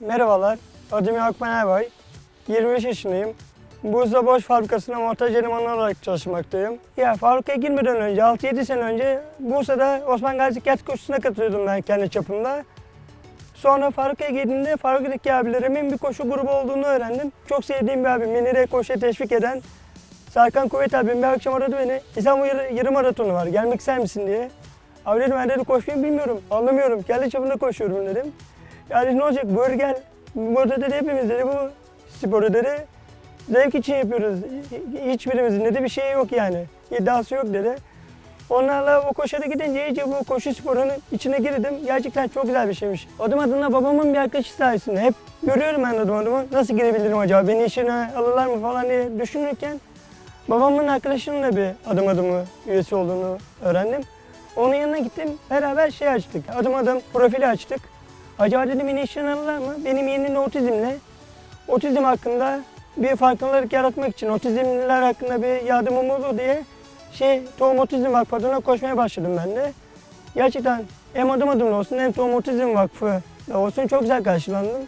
Merhabalar, adım Yakup Erbay. 25 yaşındayım. Buzda Boş Fabrikası'nda montaj elemanı olarak çalışmaktayım. Ya fabrikaya girmeden önce, 6-7 sene önce Bursa'da Osman Gazi Ket koşusuna katılıyordum ben kendi çapımda. Sonra fabrikaya girdiğimde fabrikadaki abilerimin bir koşu grubu olduğunu öğrendim. Çok sevdiğim bir abim, beni de koşuya teşvik eden Serkan Kuvvet abim bir akşam aradı beni. İstanbul yarı, yarım maratonu var, gelmek ister misin diye. Abi dedim ben dedim koşmayı bilmiyorum, anlamıyorum. Kendi çapımda koşuyorum dedim. Yani ne olacak buyur gel. Burada dedi hepimiz dedi bu sporu dedi. Zevk için yapıyoruz. Hiçbirimizin dedi bir şey yok yani. İddiası yok dedi. Onlarla o koşuda gidince iyice bu koşu sporunun içine girdim. Gerçekten çok güzel bir şeymiş. Adım adına babamın bir arkadaşı sayesinde hep görüyorum ben adım adıma. Nasıl girebilirim acaba? Beni işine alırlar mı falan diye düşünürken babamın arkadaşının da bir adım adımı üyesi olduğunu öğrendim. Onun yanına gittim. Beraber şey açtık. Adım adım profili açtık. Acaba dedim beni işten mı? Benim yeğenim otizmle. Otizm hakkında bir farkındalık yaratmak için, otizmliler hakkında bir yardımım olur diye şey Tohum Otizm Vakfı adına koşmaya başladım ben de. Gerçekten hem adım adım olsun hem Tohum Otizm Vakfı da olsun çok güzel karşılandım.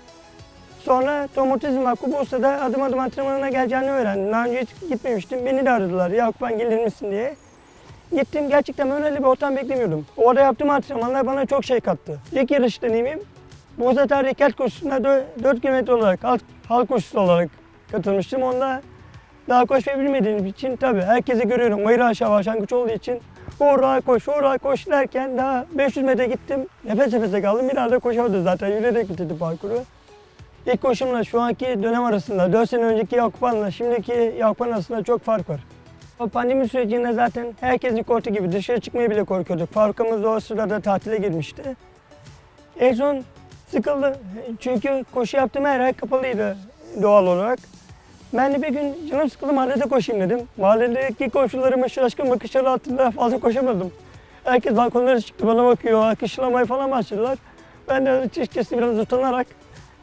Sonra Tohum Otizm Vakfı Bursa'da adım adım antrenmanına geleceğini öğrendim. Daha önce hiç gitmemiştim. Beni de aradılar. Yakup ben gelir misin diye. Gittim gerçekten öyle bir ortam beklemiyordum. Orada yaptığım antrenmanlar bana çok şey kattı. İlk yarış deneyimim Tarihi Kelt koşusuna 4 kilometre olarak, halk, halk koşusu olarak katılmıştım. Onda daha koşmayı bilmediğim için tabii herkesi görüyorum. Bayır aşağı başlangıç olduğu için uğra koş, uğra koş derken daha 500 metre gittim. Nefes nefese kaldım. Bir arada koşamadım zaten. Yürüyerek bitirdim parkuru. İlk koşumla şu anki dönem arasında, 4 sene önceki Yakupan'la şimdiki Yakupan arasında çok fark var. O pandemi sürecinde zaten herkesin korktuğu gibi dışarı çıkmaya bile korkuyorduk. Fabrikamız da o sırada tatile girmişti. En son sıkıldı. Çünkü koşu yaptığım her yer kapalıydı doğal olarak. Ben de bir gün canım sıkıldı mahallede koşayım dedim. Mahalledeki koşularımı şaşkın bakışları altında fazla koşamadım. Herkes balkonlara çıktı bana bakıyor, alkışlamaya falan başladılar. Ben de açıkçası biraz utanarak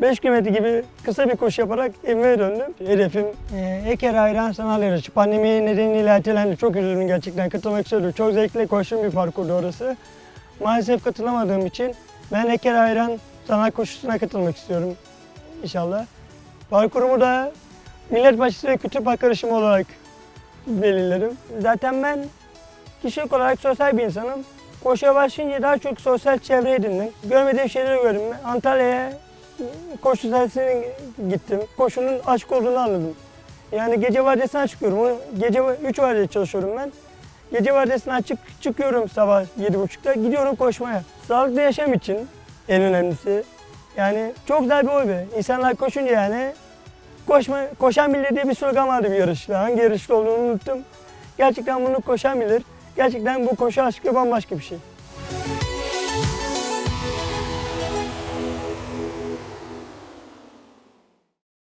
5 kilometre gibi kısa bir koşu yaparak evime döndüm. Hedefim e, Eker Ayran Sanal Yarışı. Pandemi nedeniyle ertelendi. Çok üzüldüm gerçekten. Katılmak istiyordum. Çok zevkli koştuğum bir parkurdu orası. Maalesef katılamadığım için ben Eker Ayran Sanal Koşusu'na katılmak istiyorum inşallah. Parkurumu da Millet Bahçesi Kütüp Park olarak belirlerim. Zaten ben kişilik olarak sosyal bir insanım. Koşuya başlayınca daha çok sosyal çevre edindim. Görmediğim şeyleri gördüm. Antalya'ya koşu dersine gittim. Koşunun aşk olduğunu anladım. Yani gece vardiyasına çıkıyorum. Gece 3 vardiya çalışıyorum ben. Gece vardiyasına açık çıkıyorum sabah 7.30'da. Gidiyorum koşmaya. Sağlıklı yaşam için en önemlisi. Yani çok güzel bir hobi. İnsanlar koşunca yani koşma, koşan bilir diye bir slogan vardı bir yarışta. Hangi yarışta olduğunu unuttum. Gerçekten bunu koşan bilir. Gerçekten bu koşu aşkı bambaşka bir şey.